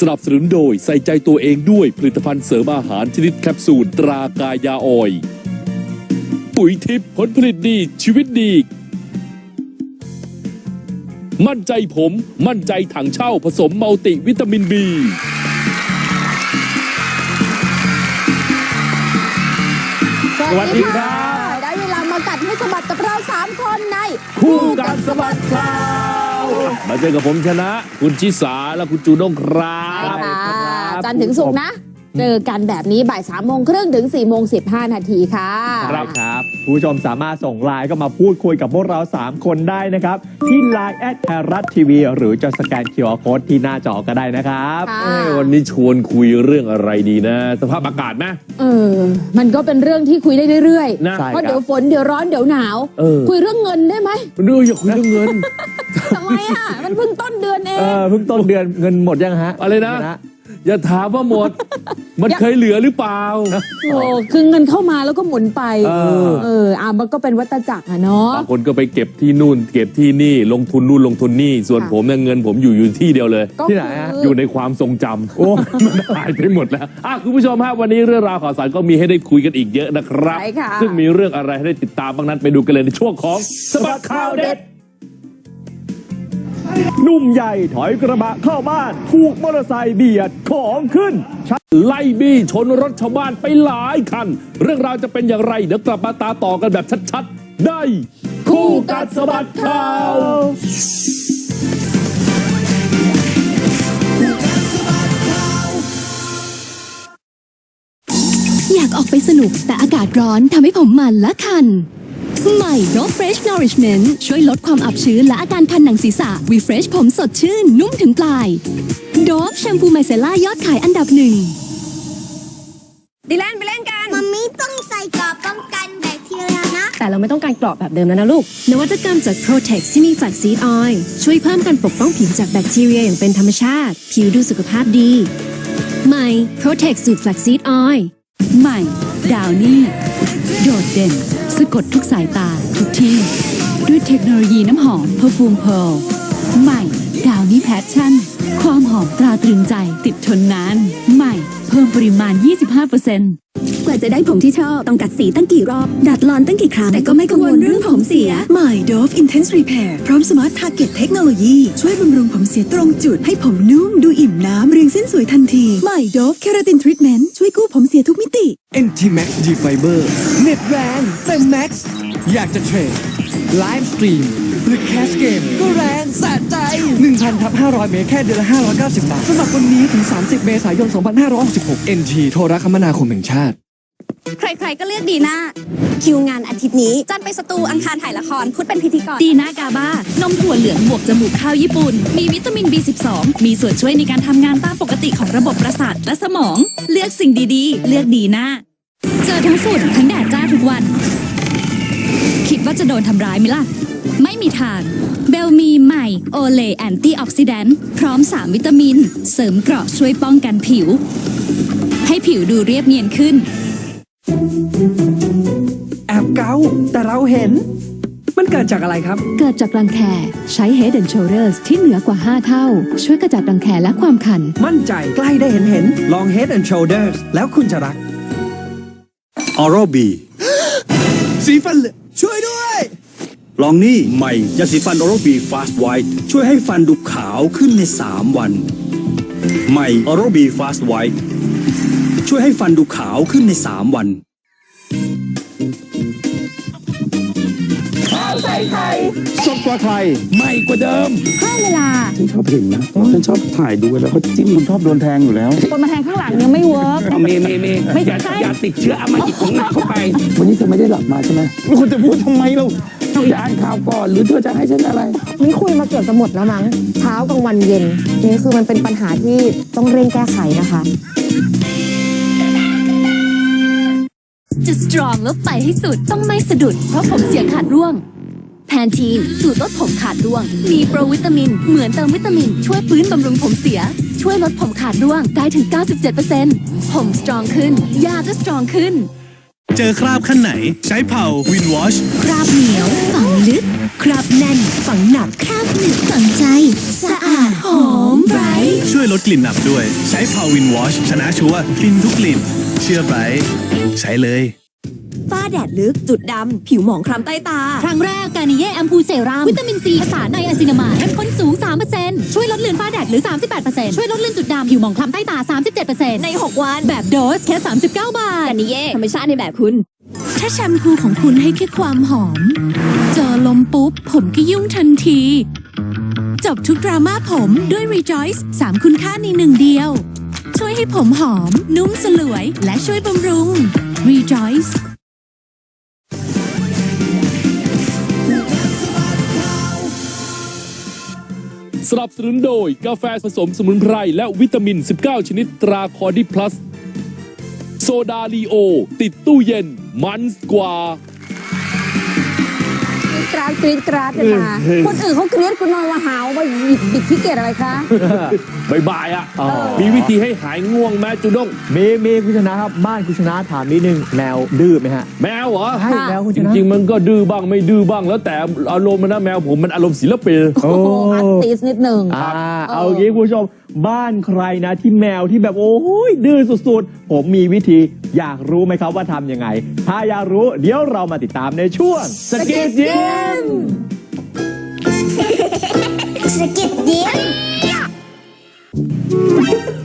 สนับสนุนโดยใส่ใจตัวเองด้วยผลิตภัณฑ์เสริมอาหารชนิดแคปซูลตรากายาออย ปุ๋ยทิพย์ผลผลิตดีชีวิตดี มั่นใจผม มั่นใจถังเช่าผสมมัลติวิตามินบีสวัสดีครับ ได้เวลามากัดให้สะบัดกับเราสามคนใน คู่กัดสะบัดข่าว มาเจอกับผมชนะ คุณชิสาและคุณจูด้งครับใช่ค่ะครับจันทร์ถึงศุกร์นะ เจอกันแบบนี้บ่ายสามโมงครึ่งถึงสี่โมงสิบห้านาทีค่ะ ครับครับผู้ชมสามารถส่งไลน์ก็มาพูดคุยกับพวกเรา 3 คนได้นะครับ ที่ Line แอดไทยรัฐทีวีหรือจะสแกน QR Code ที่หน้าจอก็ได้นะครับค่ะ เอ้ยวันนี้ชวนคุยเรื่องอะไรดีนะ สภาพอากาศไหม เออ มันก็เป็นเรื่องที่คุยได้เรื่อยนะ ใช่ๆเพราะเดี๋ยวฝนเดี๋ยวร้อนเดี๋ยวหนาว เออ คุยเรื่องเงินได้ไหมเรื่องอย่าคุยเรื่องเงิน ทำไมอะ มันเพิ่งต้นเดือนเอเอง อเพิ่งต้นเดือนเงินหมดยังฮะอะไรนะ อย่าถามว่าหมด มันเคยเหลือหรือเปล่า โอ้คือเงินเข้ามาแล้วก็หมุนไป เออ เอออะมันก็เป็นวัฏจักรอะเนาะ บางคนก็ไปเก็บที่นู่น เก็บที่นี่ลงทุนนู่นลงทุนนี่ ส่วนค่ะ ผมเนี่ยเงินผมอยู่อยู่ที่เดียวเลย ก็ที่ไหนฮะ คือยู่ในความทรงจำโอ้ มันหายไปหมดแล้วอะคุณผู้ชมฮะวันนี้เรื่องราวข่าวสารก็มีให้ได้คุยกันอีกเยอะนะครับ ใช่ค่ะ ซึ่งมีเรื่องอะไรให้ได้ติดตามบ้างนั้นไปดูกันเลยในช่วงของสบัดข่าวเด็ดห นุ่มใหญ่ถอยกระบะเข้าบ้าน ถูกมอเตอร์ไซค์เบียดของขึ้น ไล่บี้ชนรถชาวบ้านไปหลายคัน เรื่องราวจะเป็นอย่างไร เดี๋ยวกลับมาตาต่อกันแบบชัดๆ ได้ คู่กัดสะบัดข่าวอยากออกไปสนุกแต่อากาศร้อนทำให้ผมมันและคัน ใหม่ Dove Fresh Nourishment ช่วยลดความอับชื้นและอาการคันหนังศีรษะ Refresh ผมสดชื่น นุ่มถึงปลาย Dove แชมพูไมเซล่ายอดขายอันดับหนึ่งดีแลนไปเล่นกัน มัมมี่ต้องใส่กรอบป้องกันแบคทีเรียนะ แต่เราไม่ต้องการกรอบแบบเดิมแล้วนะลูก นวัตกรรมจาก Protex ที่มี Flaxseed Oil ช่วยเพิ่มการปกป้องผิวจากแบคทีเรียอย่างเป็นธรรมชาติ ผิวดูสุขภาพดี ใหม่ Protex สูตร Flaxseed Oil ใหม่ดาวนี่ โดดเด่นสะกดทุกสายตาทุกที่ ด้วยเทคโนโลยีน้ำหอม Perfume Pearl ใหม่ ดาวนี้แพชชั่น ความหอมตราตรึงใจติดทนนาน ใหม่ เพิ่มปริมาณ 25% กว่าจะได้ผมที่ชอบ ต้องกัดสีตั้งกี่รอบ ดัดรอนตั้งกี่ครั้ง แต่ก็ไม่กังวลเรื่องผมเสีย ใหม่ Dove Intense Repair พร้อม Smart Target เทคโนโลยี ช่วยบำรุงผมเสียตรงจุด ให้ผมนุ่มดูอิ่มน้ำ เรียงเส้นสวยทันทีใหม่ Dove Keratin Treatment ช่วยกู้ผมเสียทุกมิติ NT Max G Fiber เน็ตแรงเต็มแม็กซ์อยากจะเทรด ไลฟ์สตรีมหรือแคสเกมก็แรงสะใจ 1,000ทับ500 เมตร แค่เดือนละ 590 บาท สมัครวันนี้ถึง 30 เมษายน 2566 NT โทรคมนาคมแห่งชาติ ใครๆก็เลือกดีน่าคิวงานอาทิตย์นี้ จันไปสตูอังคารถ่ายละคร พุธเป็นพิธีกร ดีน่ากาบานมถั่วเหลืองบวกจมูกข้าวญี่ปุ่น มีวิตามิน B12 มีส่วนช่วยในการทำงานตามปกติของระบบประสาทและสมอง เลือกสิ่งดีๆ เลือกดีน่าเจอทั้งฝุ่นทั้งแดดจ้าทุกวันคิด ว่าจะโดนทำร้ายไหมล่ะ ไม่มีทาง เบลมีใหม่โอเลแอนตี้ออกซิแดนต์พร้อม 3 วิตามิน เสริมเกราะช่วยป้องกันผิว ให้ผิวดูเรียบเนียนขึ้น แอบเกาแต่เราเห็น มันเกิดจากอะไรครับ เกิดจากรังแคใช้ Head and Shoulders ที่เหนือกว่า 5 เท่า ช่วยกระจัดรังแคและความคัน มั่นใจใกล้ได้เห็นเห็นลอง Head and Shoulders แล้วคุณจะรัก Oral B สีฟันเหลือง ช่วยด้วย ลองนี่ใหม่ยาสีฟันออโรบีฟาสไวช่วยให้ฟันดูขาวขึ้นใน 3 วัน ใหม่อโรบีฟาสไวช่วยให้ฟันดูขาวขึ้นใน 3 วัน สดกว่าใครใหม่กว่าเดิมเพิ่มเวลาฉันชอบเห็นนะฉันชอบถ่ายดูแล้วเขาจิ้มมันชอบโดนแทงอยู่แล้วคนมาแทงข้างหลังยังไม่เวิร์กเมย์เมย์เมย์ไม่อย่าใช่อย่าติดเชื้ออามาอีกของหนักเข้าไป วันนี้เธอไม่ได้หลับมาใช่ไหมคุณจะพูดทำไมเราต้องอ่านข่าวก่อนหรือเธอจะให้ฉันอะไรนี่คุยมาเกือบจะหมดแล้วมั้งเช้ากลางวันเย็นนี่คือมันเป็นปัญหาที่ต้องเร่งแก้ไขนะคะจะสตรองแล้วไปให้สุดต้องไม่สะดุด เพราะผมเสียขาดร่วง แพนทีนสูตรลดผมขาดร่วง มีโปรวิตามิน เหมือนเติมวิตามิน ช่วยฟื้นบำรุงผมเสีย ช่วยลดผมขาดร่วงได้ถึง 97%ผมสตรองขึ้น ยาจะสตรองขึ้น เจอคราบขั้นไหน ใช้เผาวินวอชคราบเหนียวฝังลึก คราบแน่น ฝังหนัก คราบหนึบฝังใจ สะอาดหอมไบรท์ช่วยช่วยลดกลิ่นอับด้วย ใช้พาวินวอชชนะชัวร์ฟินทุกกลิ่น เชื่อไบรท์ใช้เลย ฝ้าแดดลึก จุดดำ ผิวหมองคล้ำใต้ตา ครั้งแรกการนิเย่แอมพูเซรั่มวิตามินซีผสานไนอะซินามายเข้มข้นสูง 3%ช่วยลดเลือนฝ้าแดดหรือ 38%ช่วยลดเลือนจุดดำ ผิวหมองคล้ำใต้ตา 37%ใน 6 วัน แบบโดสแค่ 39 บาทกันนิเย่ธรรมชาติในแบบคุณ ถ้าแชมพูของคุณให้แค่ความหอม เจอลมปุ๊บ ผมก็ยุ่งทันที จบทุกดราม่าผมด้วย Rejoice 3 คุณค่าในหนึ่งเดียว ช่วยให้ผมหอม นุ่มสลวย และช่วยบำรุง Rejoice สนับสนุนโดยกาแฟผสมสมุนไพรและวิตามิน 19 ชนิดตราคอร์ดิพลัส โซดาลีโอ ติดตู้เย็นมันกว่าาดกรีดกราดกันมา คนอื่นเขาเกรียดคุณนอนว่าหาวว่าบิดบิดขี้เกียจอะไรคะ บายบายอะอ๋อมีวิธีให้หายง่วงแม่จุด้งมีมีคุณชนะครับบ้านคุณชนะถามนิดนึงแมวดื้อไหมฮะ แมวเหรอใช่แมวคุณชจนะริงๆมันก็ดื้อบ้างไม่ดื้อบ้างแล้วแต่อารมณ์มันนะแมวผมมันอารมณ์ศิลปิน โอ้โอ้อาร์ติสนิดหนึ่ง อ่าเอางี้คุณผู้ชมบ้านใครนะที่แมวที่แบบโอ้ยดื้อสุดๆ ผมมีวิธีอยากรู้ไหมครับว่าทำยังไง ถ้าอยากรู้เดี๋ยวเรามาติดตามในช่วง สกิดยิ้มสกิดยิ้ม